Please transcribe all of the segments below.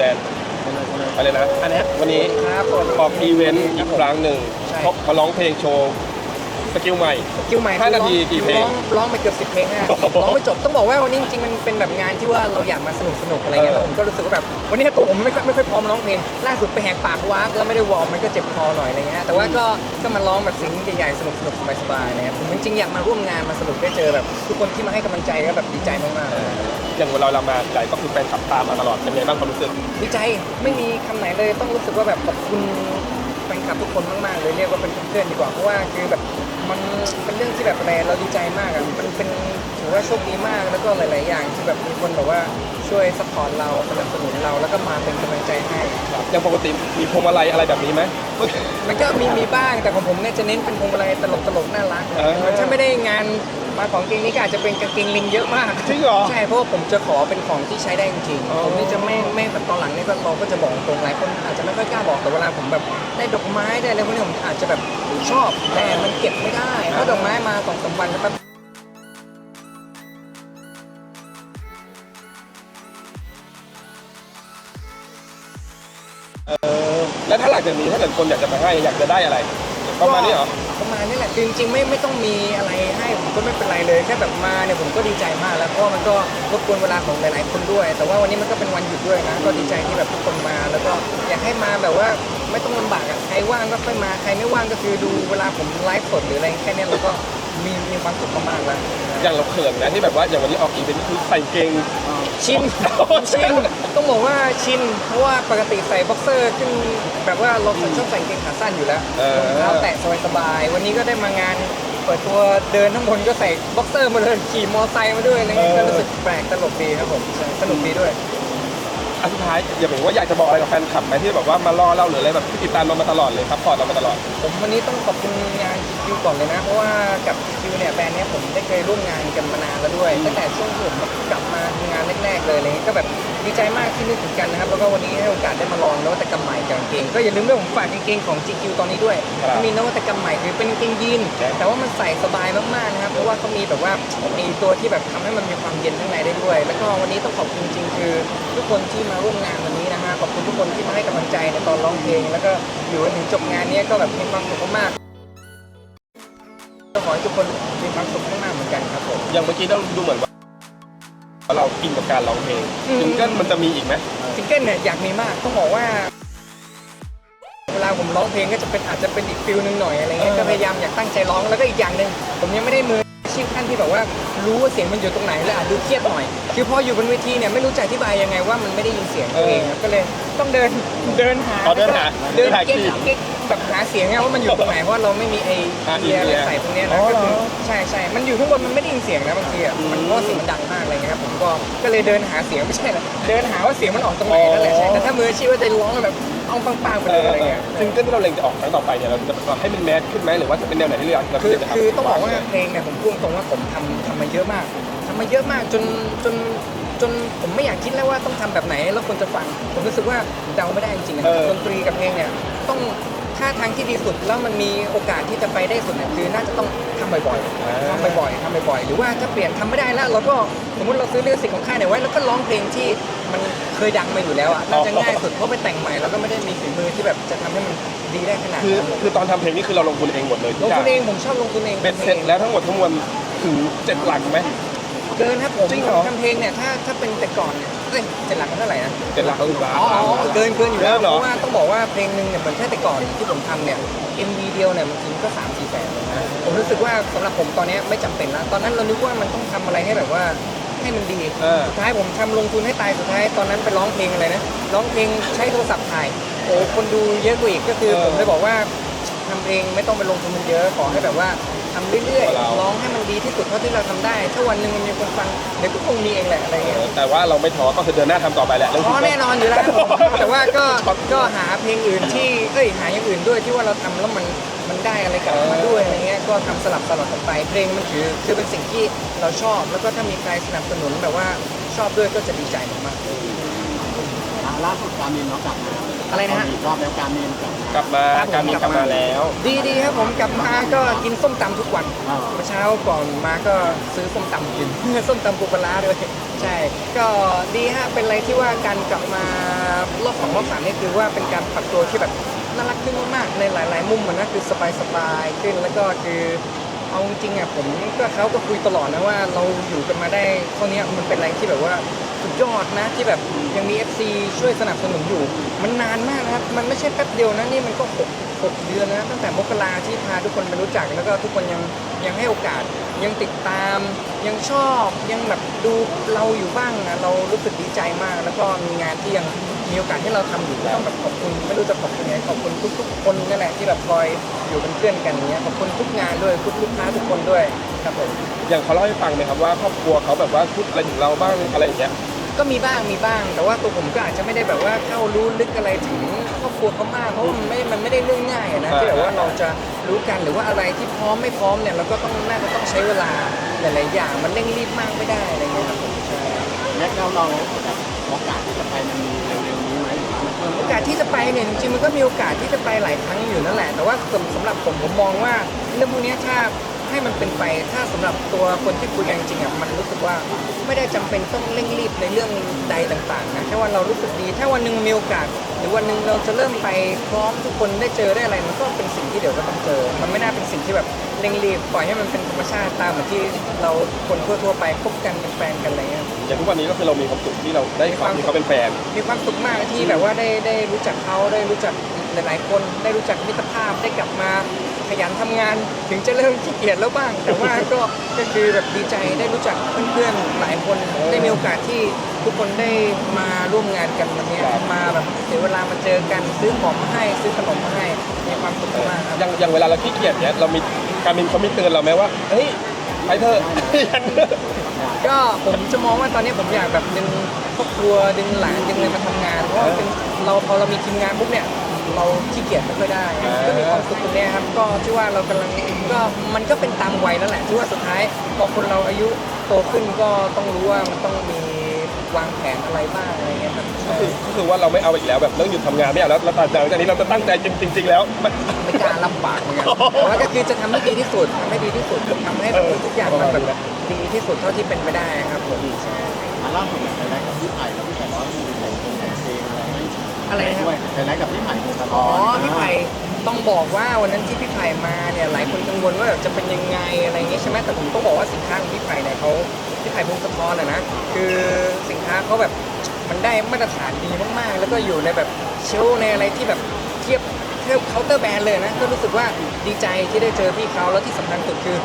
แดนไปเลยนะอันเนี้ยวันนี้ครับผม ออกอีเวนต์อีกครั้งหนึ่งใช่ เขามาร้องเพลงโชว์สกิลใหม่ คิวใหม่ห้านาทีกี่เพลงร้องร้องไปเกือบสิบเพลงนะโอ้โหร้องไม่จบต้องบอกว่าวันนี้จริงๆมันเป็นแบบงานที่ว่าเราอยากมาสนุกสนุกอะไรเงี้ยเออ แล้วผมก็รู้สึกว่าแบบวันนี้ตัวผมไม่ค่อยไม่ค่อยพร้อมร้องเพลงล่าสุดไปแหกปากวากแล้วไม่ได้วอร์มมันก็เจ็บคอหน่อยอะไรเงี้ยแต่ว่าก็ก็มาร้องแบบเสิ่งใหญ่ๆสนุกสนุกสบายๆนะครับผมจริงๆอยากมาร่วมงานมาสนุกได้เจอแบบทุกคนที่มาให้กำลังใจก็แบบดีใจมากๆ อย่างเวลาเรามาใจก็คือแฟนขับตามมาตลอดเป็นไงบ้างความรู้สึก ดีใจไม่มีคำไหนเลยต้องรู้สึกว่าแบบขอบคุณแฟนคลับทุกคนมากๆเลยเรียกว่าเป็นเพื่อนๆดีกว่าเพราะว่าคือแบบมันเป็นเรื่องที่แบบอะไรเราดีใจมากอะมันเป็นถือว่าโชคดีมากแล้วก็หลาย ๆ อย่างที่แบบมีคนแบบว่าช่วยสปอร์ตเราสนับสนุนเราแล้วก็มาเป็นกำลังใจให้ อย่างปกติมีพวงมาลัยอะไรแบบนี้ไหม มันก็มีมีบ้างแต่ของผมเนี่ยจะเน้นเป็นพวงมาลัยตลกตลกๆน่ารักเออถ้าไม่ได้งาน มาของเกงนี้ก็อาจจะเป็นกางเกงลิงเยอะมาก จริงเหรอ ใช่เพราะว่าผมจะขอเป็นของที่ใช้ได้จริงอ๋อๆผมนี่จะไม่ไม่แบบตอนหลังนี่ก็เราก็จะบอกตรงหลายคนอาจจะไม่ค่อยกล้าบอกแต่เวลาผมแบบได้ดอกไม้ได้อะไรพวกนี้ผมอาจจะแบบชอบแต่มันเก็บไม่ได้เพราะดอกไม้มาสองสามวันแล้วแป๊บเออแล้วถ้าหลังจากนี้ถ้าเกิดคนอยากจะมาให้อยากจะได้อะไร ประมาณนี้เหรอ ประมาณนี้แหละคือจริงๆไม่ไม่ต้องมีอะไรให้ผมก็ไม่เป็นไรเลยแค่แบบมาเนี่ยผมก็ดีใจมาก แล้วเพราะว่ามันก็รบกวนเวลาของหลาย ๆ คนด้วย แต่ว่าวันนี้มันก็เป็นวันหยุดด้วยนะก็ดีใจที่แบบทุกคนมา แล้วก็อยากให้มาแบบว่าไม่ต้องลำบากอะใครว่างก็ค่อยมาใครไม่ว่างก็คือดูเวลาผมไลฟ์สดหรืออะไรแค่เนี้ยเราก็มีมีความสุขมากๆแล้วอย่างเราเขินนะที่แบบว่าอย่างวันนี้ออกอีเวนต์คือใส่เกง ชิน ชิน ต้องบอกว่าชินเพราะว่าปกติใส่บ็อกเซอร์ขึ้นแบบว่าเราชอบใส่กางเกงขาสั้นอยู่แล้วเออ รองเท้าแตะสบายๆวันนี้ก็ได้มางานเปิดตัวเดินทั้งบนก็ใส่บ็อกเซอร์มาเลยขี่มอไซค์มาด้วยอะไรเงี้ยก็รู้สึกแปลกตลกดีครับผมใช่สนุกดีด้วย อันสุดท้ายอย่าบอกว่าอยากจะบอกอะไรกับแฟนคลับไหมที่แบบว่ามารอเล่าหรืออะไรแบบที่ติดตามเรามาตลอดเลยครับพอร์ตเรามาตลอด ผมวันนี้ต้องขอบคุณงาน GQ ก่อนเลยนะ เพราะว่ากับ GQ เนี่ยแบรนด์เนี้ยผมได้เคยร่วมงานกันมานานแล้วด้วย ตั้งแต่ช่วงที่ผมกลับมาทำงานแรกๆเลยอะไรเงี้ยก็แบบ ดีใจมากที่นึกถึงกันนะครับ แล้วก็วันนี้ให้โอกาสได้มาลองนวัตกรรมใหม่กับกางเกง ก็อย่าลืมด้วยผมฝากกางเกงของ GQ ตอนนี้ด้วยครับมีนวัตกรรมใหม่คือเป็นกางเกงยีนแต่ว่ามันใส่สบายมากๆนะครับ เพราะว่าเขามีแบบว่ามีตัวที่แบบทำให้มันมีความเย็นข้างในได้ด้วย แล้วก็วันนี้ต้องขอบคุณจริงๆคือ ทุกคนที่มาร่วมงานวันนี้นะฮะ ขอบคุณทุกคนที่มาให้กำลังใจในตอนร้องเพลง แล้วก็อยู่จนถึงจบงานเนี้ยก็แบบมีความสุขมากๆก็ขอให้ทุกคนมีความสุขมากๆเหมือนกันครับผม อย่างเมื่อกี้เราดูเหมือนว่า เราอินกับการร้องเพลงอืม ซิงเกิลมันจะมีอีกไหมซิงเกิลเนี่ยอยากมีมากต้องบอกว่า เวลาผมร้องเพลงก็จะเป็นอาจจะเป็นอีกฟิลหนึ่งหน่อยอะไรเงี้ยเออก็พยายามอยากตั้งใจร้องแล้วก็อีกอย่างหนึ่งผมยังไม่ได้มืออาชีพขั้นที่แบบว่ารู้ว่าเสียงมันอยู่ตรงไหนและอาจดูเครียดหน่อย คือพออยู่บนเวทีเนี่ยไม่รู้จะอธิบายยังไงว่ามันไม่ได้ยินเสียงตัวเองครับก็เลยต้องเดินเดินหาอ๋อเดินหาเดินเดินหาเก๊กคีย์ เก๊ก แบบหาเสียงไงว่ามันอยู่ตรงไหนเพราะว่าเราไม่มีไอ้อ่าเอียร์อะไร in-ear ใส่ตรงเนี้ยอ๋นะอก็คือเหรอ ใช่ใช่มันอยู่ข้างบนมันไม่ได้ยินเสียงนะบางทีอะมันเพราะว่าเสียงมันดังมากอะไรเงี้ยครับผมก็ก็เลยเดินหาเสียงไม่ใช่นะเดินหาว่าเสียงมันออกตรงไหนนั่นแหละใช่แต่ถ้ามืออาชีพว่าจะร้องแบบเอาปังๆไปเอเลยออะไรเงี้ยซิงเกิลที่เราเล็งจะออกครั้งต่อไปเนี่ยเราจะให้มันแมสขึ้นไหมหรือว่าจะเป็นแนวไหนที่เราอยากเราคือจะทำ คือต้องบอกว่าเพลงเนี่ยผมพูดตรงว่าผมทำทำมาเยอะมากทำมาเยอะมากจนจนจนผมไม่อยากคิดแล้วว่าต้องทำแบบไหนแล้วคนจะฟัง ผมรู้สึกว่าเดาไม่ได้จริงๆนะเออ ดนตรีกับเพลงเนี่ยต้อง ถ้าทางที่ดีสุดแล้วมันมีโอกาสที่จะไปได้สุดเนี่ยคือน่าจะต้องทำบ่อยๆทำบ่อยๆทำบ่อยๆ หรือว่าถ้าเปลี่ยนทำไม่ได้แล้วเราก็สมมติเราซื้อลิขสิทธิ์ของค่ายเนี่ยไว้แล้วก็ร้องเพลงที่มันเคยดังมาอยู่แล้วอะน่าจะง่ายสุดเพราะไปแต่งใหม่แล้วก็ไม่ได้มีฝีมือที่แบบจะทำให้มันดีได้ขนาดคือนั้นคือตอนทำเพลงนี่คือเราลงทุนเองหมดเลยลทุงกอย่าทุงนเองผมชอบลงทุนเอง เป็นเสร็จแล้วทั้งหมดทั้งมวลถึงเจ็ดหลักไหม เกินครับผมจริงเหรอ ทำเพลงเนี่ยถ้าถ้าเป็นแต่ก่อนเนี่ยเอ้ยเจ็ดหลักมันเท่าไหร่นะ เจ็ดหลักก็คือล้านอ๋ออ๋อเกินเกินอยู่แล้วเกินเหรอเพราะว่าต้องบอกว่าเพลงหนึ่งเนี่ยเหมือนแค่แต่ก่อนที่ผมทำเนี่ย MV เดียวเนี่ยมันถึงก็สามสี่แสนผมรู้สึกว่าสำหรับผมตอนเนี้ยไม่จำเป็นแล้วตอนนั้นเรานึกว่ามันต้องทำอะไรให้แบบว่าให้มันดีเออ สุดท้ายผมทำลงทุนให้ตายสุดท้ายตอนนั้นไปร้องเพลงอะไรนะร้องเพลงใช้โทรศัพท์ถ่ายโอ้คนดูเยอะกว่าอีกก็คือเออ ผมเลยบอกว่าทำเพลงไม่ต้องไปลงทุนมันเยอะขอให้แบบว่า ทำเรื่อยเรา ๆร้องให้มันดีที่สุดเท่าที่เราทำได้ ถ้าวันหนึ่งมันมีคนฟังเดี๋ยวก็คงมีเองแหละอะไรเงี้ยแต่ว่าเราไม่ท้อก็คือเดินหน้าทำต่อไปแหละเรื่องอ๋อซิงเกิลแน่นอนอยู่แล้วครับผมแต่ว่าก็ก็หาเพลงอื่นที่เอ้ยหาอย่างอื่นด้วยที่ว่าเราทำแล้วมันมันได้อะไรกลับมาด้วยอะไรเงี้ยก็ทำสลับสลับกันไปเพลงมันคือคือเป็นสิ่งที่เราชอบแล้วก็ถ้ามีใครสนับสนุนแบบว่าชอบด้วยก็จะดีใจมากๆถ ล่าสุดการมินเนาะกลับมาอะไรนะฮะ อีกรอบแล้วการมินกลับมากลับมาการมีกลับมาแล้วดีดีครับผมกลับมาก็กินส้มตำทุกวันอ่าเมื่อเช้าก่อนมาก็ซื้อส้มตำกิน ส้มตำปูปลาร้าด้วยใช่ ก็ดีฮะเป็นอะไรที่ว่าการกลับมารอบสองรอบสามนี่คือว่าเป็นการปรับตัวที่แบบน่ารักขึ้นมากๆในหลาย ๆ มุมมันนะคือสบายๆขึ้นแล้วก็คือ เอาจริงอะผมก็เขาก็คุยตลอดนะว่าเราอยู่กันมาได้เท่านี้มันเป็นอะไรที่แบบว่าสุดยอดนะที่แบบยังมี FC ช่วยสนับสนุนอยู่ มันนานมากนะครับ มันไม่ใช่แป๊บเดียวนะนี่มันก็หกหกเดือนนะตั้งแต่มกราที่พาทุกคนไปรู้จักแล้วก็ทุกคนยังยังให้โอกาสยังติดตาม ยังชอบยังแบบดูเราอยู่บ้างนะเรารู้สึกดีใจมาก แล้วก็มีงานที่ยัง มีโอกาสที่เราทำอยู่ก็ต้องแบบขอบคุณไม่รู้จะขอบคุณยังไงขอบคุณทุกๆคนนั่นแหละที่แบบคอยอยู่เป็นเพื่อนกันอย่างเงี้ยขอบคุณทุกงานด้วยทุกลูกค้าทุกคนด้วยครับผมอย่างเขาเล่าให้ฟังไหมครับว่าครอบครัวเขาแบบว่าพูดอะไรถึงเราบ้างอะไรอย่างเงี้ยก็มีบ้างมีบ้าง แต่ว่าตัวผมก็อาจจะไม่ได้แบบว่าเข้ารู้ลึกอะไรถึงครอบครัวเขามากเพราะว่ามันไม่ มันไม่ได้เรื่องง่ายอะนะอ่าที่แบบว่าเราจะรู้กันหรือว่าอะไรที่พร้อมไม่พร้อมเนี่ยเราก็ต้องน่าจะต้องใช้เวลาหลายๆอย่างมันเร่งรีบมากไม่ได้อะไรเงี้ยครับผมใช่แม็กเราเราแบบโอกาสที่จะไปมันมีเร็วๆนี้ไหม อกาสที่จะไปเนี่ยจริงๆมันก็มีโอกาสที่จะไปหลายครั้งอยู่นั่นแหละแต่ว่าสำหรับผมผมมองว่าเรื่องพวกนี้ถ้า ให้มันเป็นไปถ้าสำหรับตัวคนที่คุยกันจริงๆอะมันรู้สึกว่าไม่ได้จำเป็นต้องเร่งรีบในเรื่องใดต่างๆนะแค่ว่าเรารู้สึกดี ถ้าวันหนึ่งมีโอกาส หรือวันหนึ่งเราจะเริ่มไปพร้อมทุกคนได้เจอได้อะไรมันก็เป็นสิ่งที่เดี๋ยวก็ต้องเจอ มันไม่น่าเป็นสิ่งที่แบบเร่งรีบปล่อยให้มันเป็นธรรมชาติตามเหมือนที่เราคนทั่วๆไปคบกันเป็นแฟนกันอะไรเงี้ยอย่างทุกวันนี้ก็คือเรามีความสุขที่เราได้ความที่เขาเป็นแฟนมีความสุขมากที่แบบว่าได้ได้รู้จักเขาได้รู้จักหลายๆคนได้รู้จักมิตรภาพได้กลับมา ขยันทำงานถึงจะเริ่มขี้เกียจแล้วบ้าง แต่ว่าก็ก็คือแบบดีใจได้รู้จักเพื่อนๆหลายคนได้มีโอกาสที่ทุกคนได้มาร่วมงานกันวันนี้ครับมาแบบเสียเวลามาเจอกันซื้อของมาให้ซื้อขนมมาให้มีความสุขมากครับอย่างอย่างเวลาเราขี้เกียจเนี้ยเรามีการมินเขามีเตือนเราไหมว่าเฮ้ยไปเถอะก็ผมจะมองว่าตอนนี้ผมอยากแบบดึงครอบครัวดึงหลานดึงอะไรมาทำงานเพราะว่าเป็นเราพอเรามีทีมงานปุ๊บเนี่ย เราขี้เกียจไม่ค่อยได้ ก็มีความสุขตรงเนี้ยครับ ก็ที่ว่าเรากำลังก็มันก็เป็นตามวัยแล้วแหละที่ว่าสุดท้ายพอคนเราอายุโตขึ้นก็ต้องรู้ว่ามันต้องมีวางแผนอะไรบ้างอะไรเงี้ยครับก็คือก็คือว่าเราไม่เอาอีกแล้วแบบเรื่องหยุดทำงานไม่เอาแล้วแล้วตอนจากนี้เราจะตั้งใจจริง ๆ แล้วไม่ไม่กล้าลำบากเหมือนกันแต่ว่าก็คือจะทำให้ดีที่สุดทำให้ดีที่สุดทำให้แบบทุกอย่างมันแบบดีที่สุดเท่าที่เป็นไปได้ครับผมใช่อะล่าสุดเนี่ยไปแลกกับพี่ไผ่กับพี่ไผ่ร้อ อะไรนะครับด้วยไปแลกกับพี่ไผ่ตลอ๋ออดพี่ไผ่ต้องบอกว่าวันนั้นที่พี่ไผ่มาเนี่ยหลายคนกังวลว่าแบบจะเป็นยังไงอะไรเงี้ยใช่ไหมแต่ผมต้องบอกว่าสินค้าของพี่ไผ่เนี่ยเขาพี่ไผ่พงศธรนะนะคือสินค้าเขาแบบมันได้มาตรฐานดีมากๆ แล้วก็อยู่ในแบบเชลฟ์ในอะไรที่แบบเทียบ เทียบเคาน์เตอร์แบรนด์เลยนะ ก็รู้สึกว่าดีใจที่ได้เจอพี่เขาแล้วที่สำคัญสุดคือ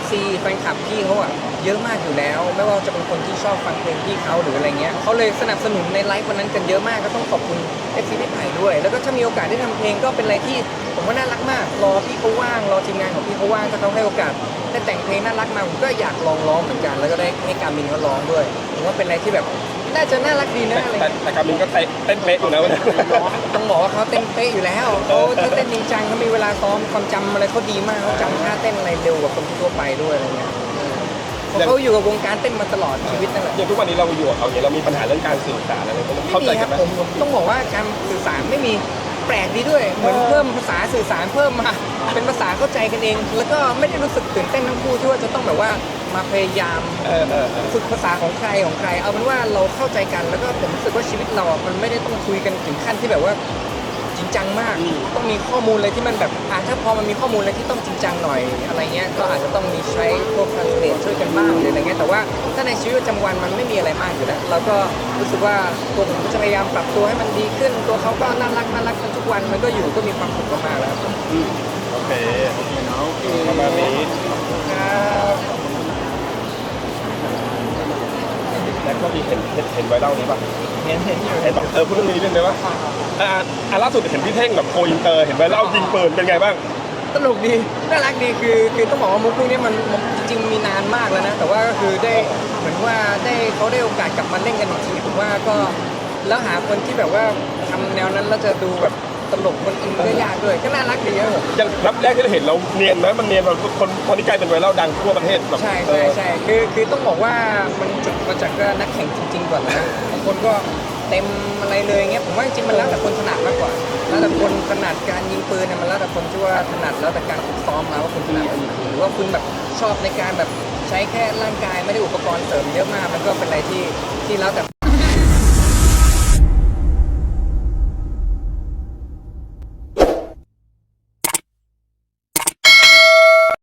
FC แฟนคลับพี่เขาอะเยอะมากอยู่แล้ว ไม่ว่าจะเป็นคนที่ชอบฟังเพลงพี่เขาหรืออะไรเงี้ยเขาเลยสนับสนุนในไลฟ์วันนั้นกันเยอะมากก็ต้องขอบคุณ FC พี่ไผ่ด้วย แล้วก็ถ้ามีโอกาสได้ทำเพลงก็เป็นอะไรที่ผมว่าน่ารักมาก รอพี่เขาว่างรอทีมงานของพี่เขาว่างถ้าเขาให้โอกาสได้แต่งเพลงน่ารักมาผมก็อยากลองร้องเหมือนกัน แล้วก็ได้ให้การมินเขาร้องด้วยผมว่าเป็นอะไรที่แบบ น่าจะน่ารักดีนะอะไรแต่เงี้ยแต่การมินก็เตะเต้นเป๊ะอยู่นะวันนั้นต้องบอกว่าเขาเต้นเป๊ะอยู่แล้วเขาถ้าเต้นจริงจังเขามีเวลาซ้อมความจำอะไรเขาดีมากเขาจำท่าเต้นอะไรเร็วกว่าคนทั่วไปด้วยอะไรเงี้ยเออเพราะเขาอยู่กับวงการเต้นมาตลอดชีวิตนั่นแหละ อย่างทุกวันนี้เราอยู่กับเขาเนี่ยเรามีปัญหาเรื่องการสื่อสารอะไรกันไม่เข้าใจมีคกัรันบไหม ผมผมต้องบอกว่าการสื่อสารไม่มีแปลกดีด้วย เหมือนเพิ่มภาษาสื่อสารเพิ่มมา เป็นภาษาเข้าใจกันเอง แล้วก็ไม่ได้รู้สึกตื่นเต้นทั้งคู่ที่ว่าจะต้องแบบว่า มาพยายามเออเออเออฝึกภาษาของใครของใคร เอาเป็นว่าเราเข้าใจกันแล้วก็ผมรู้สึกว่าชีวิตเราอะมันไม่ได้ต้องคุยกันถึงขั้นที่แบบว่าจริงจังมาก ต้องมีข้อมูลอะไรที่มันแบบอ่าถ้าพอมันมีข้อมูลอะไรที่ต้องจริงจังหน่อยอะไรเงี้ยก็อาจจะต้องมีใช้พวก translate ช่วยกันบ้างหรืออะไรเงี้ยแต่ว่าถ้าในชีวิตประจำวันมันไม่มีอะไรมากอยู่แล้วเราก็รู้สึกว่าตัวผมก็จะพยายามปรับตัวให้มันดีขึ้น ตัวเขาก็น่ารักน่ารักกันทุกวันมันก็อยู่ก็มีความสุขมากๆแล้วครับ โอเคโอเคเนาะโอเคประมาณนี้ ครับ แล้วก็มี เห็นเห็นเห็นไวรัลนี้ป่ะเห็นเห็นอยู่เห็นป่ะเออพูดเรื่องนี้เรื่องได้ป่ะอ่าอ่าล่าสุดเห็นพี่เท่งแบบโกอินเตอร์เห็นไวรัลยิงปืนเป็นไงบ้างตลกดีน่ารักดีคือคือต้องบอกว่ามุกพวกนี้มันมันจริงๆมีนานมากแล้วนะ แต่ว่าก็คือได้เหมือนว่าได้เขาได้โอกาสกลับมาเล่นกันอีกทีผมว่าก็แล้วหาคนที่แบบว่าทำแนวนั้นแล้วจะดูแบบ ตลกคนอินก็ยากด้วยก็น่ารักดีครับผมอย่างรับแรกที่เราเห็นเราเนียนนะมันเนียนแบบคนคนที่กลายเป็นไวรัลดังทั่วประเทศแบบใช่เอใช่อ ใช่คือคือต้องบอกว่ามันจุดมาจากก็นักแข่งจริง ๆ ก่อนนะบางคนก็แเต็มอะไรเลยเงี้ยผมว่าจริงๆมันแล้วแต่คนถนัดมากกว่า แล้วแต่คนถนัดการยิงปืนเนี่ยมันแล้วแต่คนที่ว่าถนัดแล้วแต่การฝึกซ้อมมาว่าคุณถนัดแบบไหนหรือว่าคุณแบบชอบในการแบบใช้แค่ร่างกายไม่ได้อุปกรณ์เสริมเยอะมากมันก็เป็นอะไรที่ที่แล้วแต่